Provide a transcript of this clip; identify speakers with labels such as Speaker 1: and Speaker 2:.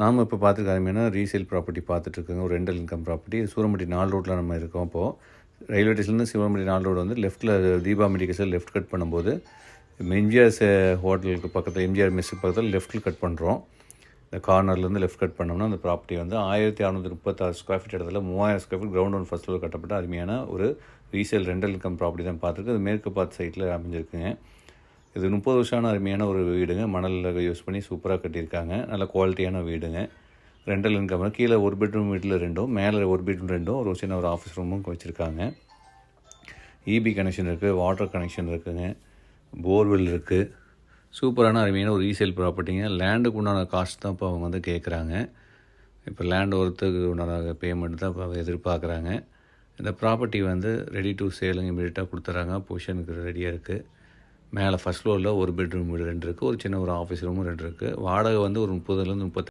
Speaker 1: நாம் இப்போ பார்த்துருக்காருமேனா resale property பார்த்துட்ருக்கோங்க ஒரு ரெண்டல் இன்கம் ப்ராப்பர்ட்டி சூரம்பட்டி நாலு ரோட்டில் நம்ம இருக்கோம் இப்போது ரயில்வே ஸ்டேஷன்லேருந்து சிவம்பட்டி நாலு ரோடு வந்து லெஃப்ட்டில் தீபா மெடிக்கல்ஸில் லெஃப்ட் கட் பண்ணும்போது எம்ஜிஆர் ஹோட்டலுக்கு பக்கத்தில் எம்ஜிஆர் மெஸ்ஸுக்கு பக்கத்தில் லெஃப்ட்டில் கட் பண்ணுறோம் இந்த கார்னர்லேருந்து லெஃப்ட் கட் பண்ணோம்னா அந்த ப்ராப்பர்ட்டி வந்து ஆயிரத்தி அறநூற்றி முப்பத்தாறு ஸ்கொயர் ஃபீட் இடத்துல மூவாயிரம் square feet ground one first floor கட்டப்பட்ட அருமையான ஒரு ரீசேல் ரெண்டல் இன்கம் ப்ராப்பர்ட்டி தான் பார்த்துருக்கு அது மேற்கு பார்த்து சைட்டில் அமைஞ்சிருக்குங்க. இது முப்பது வருஷமான அருமையான ஒரு வீடுங்க. மணலில் யூஸ் பண்ணி சூப்பராக கட்டியிருக்காங்க. நல்ல குவாலிட்டியான வீடுங்க. ரெண்டல் இன்கம் கீழே ஒரு பெட்ரூம் வீட்டில் ரெண்டும் மேலே ஒரு பெட்ரூம் ரெண்டும் ஒரு சின்ன ஒரு ஆஃபீஸ் ரூமும் வச்சுருக்காங்க. இபி கனெக்ஷன் இருக்குது வாட்டர் கனெக்ஷன் இருக்குதுங்க போர்வெல் இருக்குது சூப்பரான அருமையான ஒரு ரீசேல் ப்ராப்பர்ட்டிங்க லேண்டுக்கு உண்டான காஸ்ட் தான் இப்போ அவங்க வந்து கேட்குறாங்க இப்போ லேண்ட் ஒருத்தருக்கு உண்டான பேமெண்ட் தான் இப்போ எதிர்பார்க்குறாங்க இந்த ப்ராப்பர்ட்டி வந்து ரெடி டு சேலுங்க இமீடியட்டாக கொடுத்துட்றாங்க பொசிஷனுக்கு ரெடியாக இருக்குது மேலே ஃபஸ்ட் ஃப்ளோரில் ஒரு பெட்ரூம் வீடு ரெண்டு இருக்குது ஒரு சின்ன ஒரு ஆஃபீஸ் ரூமும் ரெண்டு இருக்குது வாடகை வந்து ஒரு முப்பதுலேருந்து முப்பத்தி